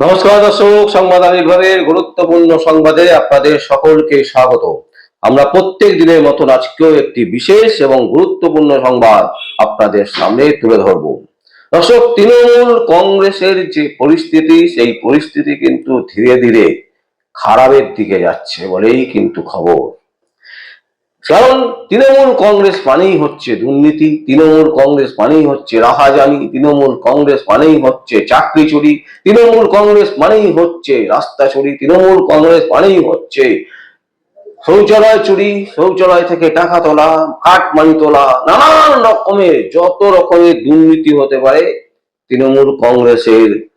নমস্কার দর্শক সংবাদ আবির্ভাবের গুরুত্বপূর্ণ সংবাদে আপনাদের সকলকে স্বাগত। আমরা প্রত্যেক দিনের মতন আজকেও একটি বিশেষ এবং গুরুত্বপূর্ণ সংবাদ আপনাদের সামনে তুলে ধরব। দর্শক, তৃণমূল কংগ্রেসের যে পরিস্থিতি, সেই পরিস্থিতি কিন্তু ধীরে ধীরে খারাপের দিকে যাচ্ছে বলেই কিন্তু খবর। কারণ তৃণমূল কংগ্রেস মানেই হচ্ছে দুর্নীতি, তৃণমূল কংগ্রেস মানেই হচ্ছে রাহাজানি, তৃণমূল কংগ্রেস মানেই হচ্ছে চাকরি চুরি, তৃণমূল কংগ্রেস মানেই হচ্ছে রাস্তা চুরি, তৃণমূল কংগ্রেস মানেই হচ্ছে শৌচালয় চুরি, শৌচালয় থেকে টাকা তোলা কাঠমানি তোলা, নানান রকমের যত রকমের দুর্নীতি হতে পারে, তৃণমূল কংগ্রেসের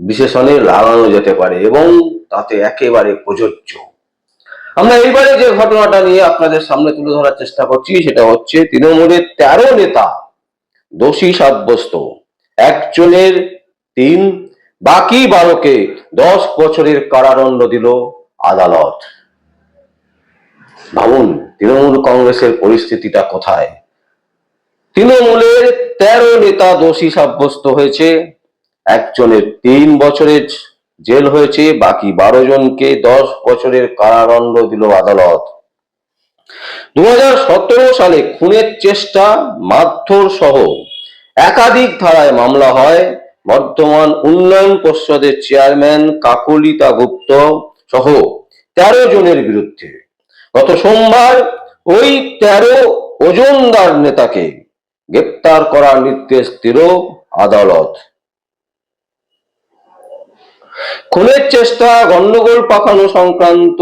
বিশেষণে লাগানো যেতে পারে এবং তাতে একেবারে প্রযোজ্য। আমরা এইবারে যে ঘটনাটা নিয়ে আপনাদের সামনে তুলে ধরার চেষ্টা করছি, সেটা হচ্ছে তৃণমূলের তেরো নেতা দোষী সাব্যস্ত। একজনের তিন, বাকি বারোকে দশ বছরের কারাদণ্ড দিল আদালত। ভাবুন, তৃণমূল কংগ্রেসের পরিস্থিতিটা কোথায়? তৃণমূলের তেরো নেতা দোষী সাব্যস্ত হয়েছে, একজনের তিন বছরের জেল হয়েছে, বাকি বারো জনকে দশ বছরের কারাদণ্ড দিল আদালত। দু হাজার সতেরো সালে খুনের চেষ্টা মারধর সহ একাধিক ধারায় মামলা হয়। বর্তমান উন্নয়ন পর্ষদের চেয়ারম্যান কাকলিতা গুপ্ত সহ তেরো জনের বিরুদ্ধে। গত সোমবার ওই তেরো ওজনদার নেতাকে গ্রেপ্তার করার নির্দেশ দিল আদালত। খুনের চেষ্টা, গন্ডগোল পাকানো সংক্রান্ত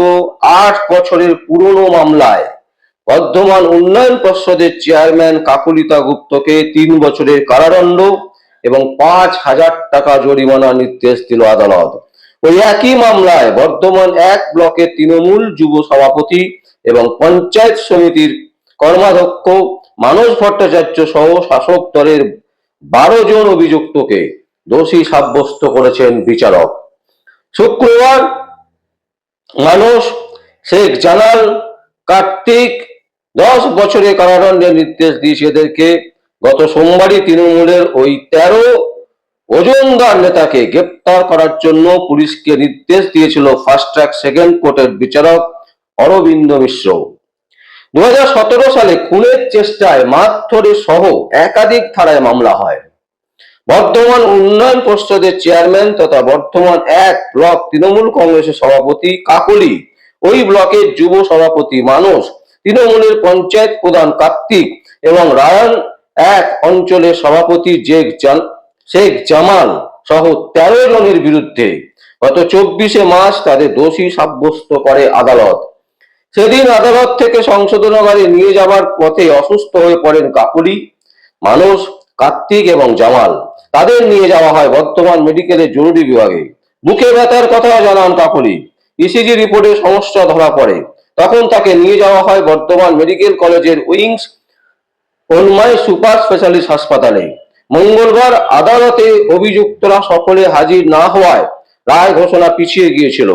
আট বছরের পুরনো মামলায় বর্ধমান উন্নয়ন পর্ষদের চেয়ারম্যান কাকুলিতা গুপ্তকে তিন বছরের কারাদণ্ড এবং পাঁচ হাজার টাকা জরিমানার নির্দেশ দিল আদালত। ওই একই মামলায় বর্ধমান এক ব্লকের তৃণমূল যুব সভাপতি এবং পঞ্চায়েত সমিতির কর্মাধ্যক্ষ মানস ভট্টাচার্য সহ শাসক দলের বারো জন অভিযুক্তকে দোষী সাব্যস্ত করেছেন বিচারক। শুক্রবার মানুষ শেখ জালাল কার্তিক দশ বছরে কারাদণ্ডের নির্দেশ দিয়েছে এদেরকে। গত সোমবারই তৃণমূলের ওই তেরো ওজনদার নেতাকে গ্রেপ্তার করার জন্য পুলিশকে নির্দেশ দিয়েছিল ফাস্ট ট্র্যাক সেকেন্ড কোর্টের বিচারক অরবিন্দ মিশ্র। দুহাজার সতেরো সালে খুনের চেষ্টায় মারধরে সহ একাধিক ধারায় মামলা হয়। বর্ধমান উন্নয়ন পর্ষদের চেয়ারম্যান তথা বর্ধমান এক ব্লক তৃণমূল কংগ্রেসের সভাপতি কাকলি। ওই ব্লকের যুব সভাপতি মানস তৃণমূলের পঞ্চায়েত প্রধান কার্তিক এবং রায়ন এক অঞ্চলের সভাপতি জেক শেখ জামাল সহ তেরো জনের বিরুদ্ধে গত চব্বিশে মার্চ তাদের দোষী সাব্যস্ত করে আদালত। সেদিন আদালত থেকে সংশোধনাগারে নিয়ে যাবার পথে অসুস্থ হয়ে পড়েন কাকুলি। মানুষ কার্তিক এবং জামাল। তাদের নিয়ে যাওয়া হয় বর্তমান মেডিকেলের জরুরি বিভাগে। বুকে ব্যথার কথাও জানান কাকুলি। ইসিজি রিপোর্টে সমস্যা ধরা পড়ে। তখন তাকে নিয়ে যাওয়া হয় বর্তমান মেডিকেল কলেজের উইংস অনমাই সুপার স্পেশালিস্ট হাসপাতালে। মঙ্গলবার আদালতে অভিযুক্তরা সকলে হাজির না হওয়ায় রায় ঘোষণা পিছিয়ে গিয়েছিল।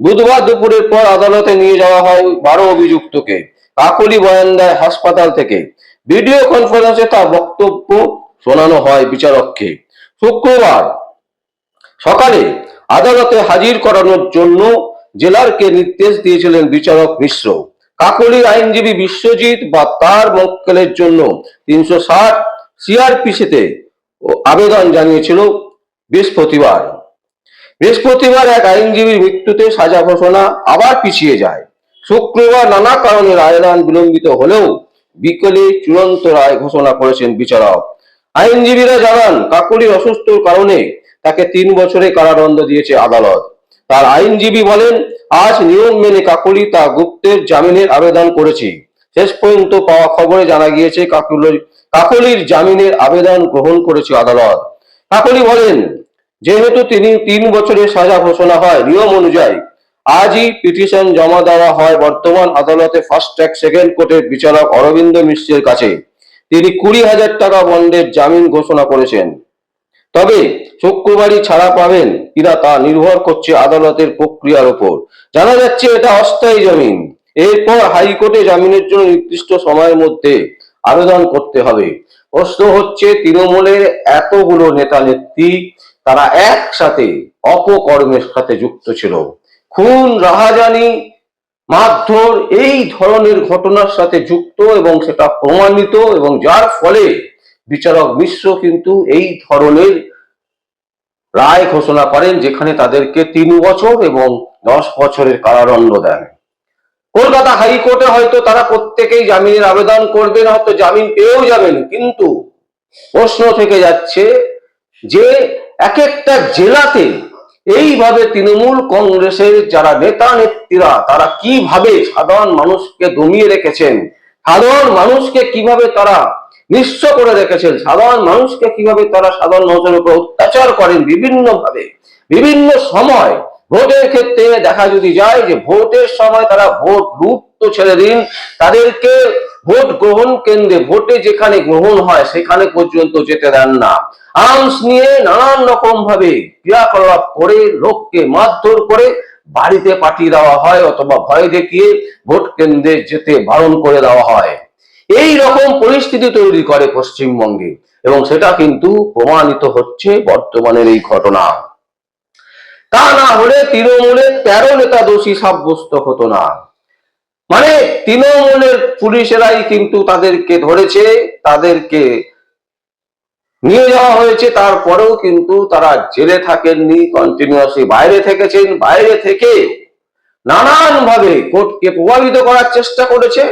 বুধবার দুপুরের পর আদালতে নিয়ে যাওয়া হয় বারো অভিযুক্তকে। কাকলি বয়ান দেয় হাসপাতাল থেকে। ভিডিও কনফারেন্সে তার বক্তব্য শোনানো হয় বিচারককে। শুক্রবার সকালে আদালতে হাজির করানোর জন্য জেলারকে নির্দেশ দিয়েছিলেন বিচারক মিশ্র। কাকলির আইনজীবী বিশ্বজিৎ বা তার মক্কেলের জন্য তিনশো ষাট সিআরপিসিতে আবেদন জানিয়েছিল বৃহস্পতিবার। বৃহস্পতিবার এক আইনজীবীর মৃত্যুতে সাজা ঘোষণা আবার পিছিয়ে যায়। শুক্রবার নানা কারণে রায়দান বিলম্বিত হলেও বিকেলে চূড়ান্ত রায় ঘোষণা করেছেন বিচারক। আইনজীবীরা জানান কাকুলির অসুস্থর কারণে তাকে তিন বছরে কারাদণ্ড দিয়েছে আদালত। তার আইনজীবী বলেন, আজ নিয়ম মেনে কাকুলি তা গুপ্তের জামিনের আবেদন করেছি। শেষ পর্যন্ত পাওয়া খবরে জানা গিয়েছে কাকুলির কাকুলির জামিনের আবেদন গ্রহণ করেছে আদালত। কাকুলি বলেন, যেহেতু তিনি তিন বছরের সাজা ঘোষণা হয়, নিয়ম অনুযায়ী আজই পিটিশন জমা দেওয়া হয় বর্তমান আদালতে ফার্স্ট ট্র্যাক সেকেন্ড কোর্টের বিচারক অরবিন্দ মিশ্রের কাছে। তিনি কুড়ি হাজার টাকা বন্ডের জামিন ঘোষণা করেছেন। তবে শুক্রবারই ছাড়া পাবেন কিনা তা নির্ভর করছে আদালতের প্রক্রিয়ার উপর জানা যাচ্ছে এটা অস্থায়ী জামিন। এরপর হাইকোর্টে জামিনের জন্য নির্দিষ্ট সময়ের মধ্যে আবেদন করতে হবে। প্রশ্ন হচ্ছে, তৃণমূলের এতগুলো নেতা নেত্রী তারা একসাথে অপকর্মের সাথে যুক্ত ছিল। খুন, রাহাজানি মারধর এই ধরনের ঘটনার সাথে যুক্ত এবং সেটা প্রমাণিত এবং যার ফলে বিচারক মিশ্র কিন্তু এই ধরনের রায় ঘোষণা করেন যেখানে তাদেরকে তিন বছর এবং দশ বছরের কারাদণ্ড দেন। কলকাতা হাইকোর্টে হয়তো তারা প্রত্যেকেই জামিনের আবেদন করবেন, হয়তো জামিন পেয়েও যাবেন, কিন্তু প্রশ্ন থেকে যাচ্ছে যে এক একটা জেলাতে এইভাবে তৃণমূল কংগ্রেসের যারা নেতা নেত্রীরা, তারা কীভাবে সাধারণ মানুষকে দমিয়ে রেখেছেন? সাধারণ মানুষকে কীভাবে তারা নিঃস্ব করে রেখেছেন? সাধারণ মানুষকে কীভাবে তারা সাধারণ মানুষের উপর অত্যাচার করেন বিভিন্ন ভাবে বিভিন্ন সময় ভোটের ক্ষেত্রে দেখা যদি যায় যে ভোটের সময় তারা ভোট লুট তো ছেড়ে দিন, তাদেরকে ভোট গ্রহণ কেন্দ্রে ভোটে যেখানে গ্রহণ হয়, সেখানে পর্যন্ত যেতে দেন না। আর্মস নিয়ে নানান রকম ভাবে ক্রিয়াকলাপ করে, লোককে মারধর করে বাড়িতে পাঠিয়ে দেওয়া হয় অথবা ভয় দেখিয়ে ভোট কেন্দ্রে যেতে বারণ করে দেওয়া হয়। এই রকম পরিস্থিতি তৈরি করে পশ্চিমবঙ্গে এবং সেটা কিন্তু প্রমাণিত হচ্ছে বর্তমানের এই ঘটনা। তা না হলে তৃণমূলের তেরো নেতা দোষী সাব্যস্ত হতো না। মানে তৃণমূলের পুলিশেরাই কিন্তু তাদেরকে ধরেছে, তাদেরকে নিয়ে যাওয়া হয়েছে, তারপরেও কিন্তু তারা জেলে থাকেননি কন্টিনিউয়াসলি বাইরে থেকেছেন, বাইরে থেকে নানান ভাবে কোর্টকে প্রভাবিত করার চেষ্টা করেছে,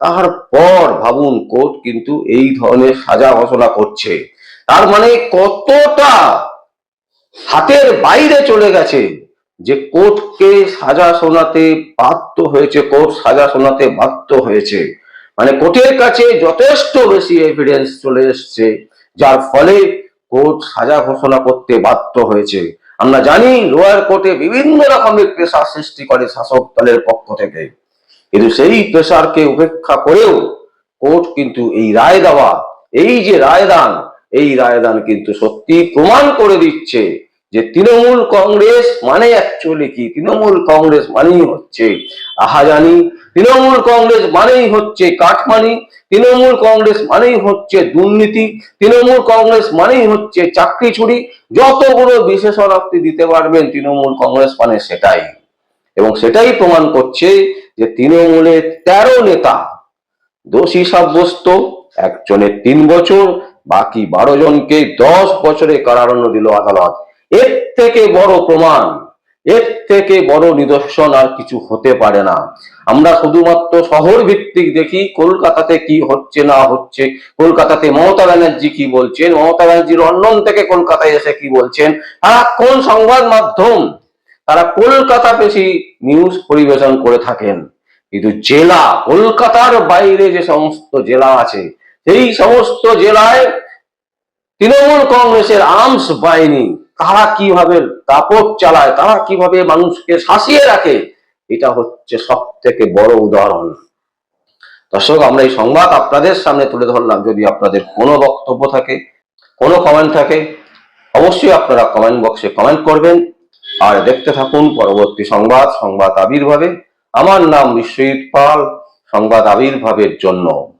তারপর ভাবুন কোর্ট কিন্তু এই ধরনের সাজা ঘোষণা করছে। তার মানে কতটা হাতের বাইরে চলে গেছে যে কোর্টকে সাজা শোনাতে বাধ্য হয়েছে, কোর্ট সাজা শোনাতে বাধ্য হয়েছে। মানে কোর্টের কাছে যথেষ্ট বেশি এভিডেন্স চলে এসছে, যার ফলে কোর্ট সাজা ঘোষণা করতে বাধ্য হয়েছে। আমরা জানি লোয়ার কোর্টে বিভিন্ন রকমের প্রেশার সৃষ্টি করে শাসক দলের পক্ষ থেকে। কিন্তু সেই প্রেশারকে উপেক্ষা করেও কোর্ট কিন্তু এই রায় দেওয়া এই যে রায়দান, এই রায়দান কিন্তু সত্যি প্রমাণ করে দিচ্ছে যে তৃণমূল কংগ্রেস মানে অ্যাকচুয়ালি কি? তৃণমূল কংগ্রেস মানেই হচ্ছে আহাজানি, তৃণমূল কংগ্রেস মানেই হচ্ছে কাঠমানি তৃণমূল কংগ্রেস মানেই হচ্ছে দুর্নীতি, তৃণমূল কংগ্রেস মানেই হচ্ছে চাকরি চুরি যতগুলো বিশেষণ আপনি দিতে পারবেন, তৃণমূল কংগ্রেস মানে সেটাই। এবং সেটাই প্রমাণ করছে যে তৃণমূলের তেরো নেতা, দোষী সাব্যস্ত, একজনের তিন বছর, বাকি বারো জনকে দশ বছরে কারারণ্য দিল আদালত। এর থেকে বড় প্রমাণ, এর থেকে বড় নিদর্শন আর কিছু হতে পারে না। আমরা শুধুমাত্র শহর ভিত্তিক দেখি, কলকাতাতে কি হচ্ছে না হচ্ছে, কলকাতাতে মমতা ব্যানার্জি কি বলছেন, মমতা ব্যানার্জির লন্ডন থেকে কলকাতায় এসে কি বলছেন, তারা কোন সংবাদ মাধ্যম, তারা কলকাতা বেশি নিউজ পরিবেশন করে থাকেন। কিন্তু জেলা, কলকাতার বাইরে যে সমস্ত জেলা আছে, সেই সমস্ত জেলায় তৃণমূল কংগ্রেসের আর্মস বাহিনী তারা কীভাবে দাপট চালায়, তারা কীভাবে মানুষকে শাসিয়ে রাখে, এটা হচ্ছে সব থেকে বড় উদাহরণ। দর্শক, আমরা এই সংবাদ আপনাদের সামনে তুলে ধরলাম। যদি আপনাদের কোনো বক্তব্য থাকে, কোনো কমেন্ট থাকে, অবশ্যই আপনারা কমেন্ট বক্সে কমেন্ট করবেন। আর দেখতে থাকুন পরবর্তী সংবাদ সংবাদ আবির্ভাবে। আমার নাম বিশ্বজিৎ পাল, সংবাদ আবির্ভাবের জন্য।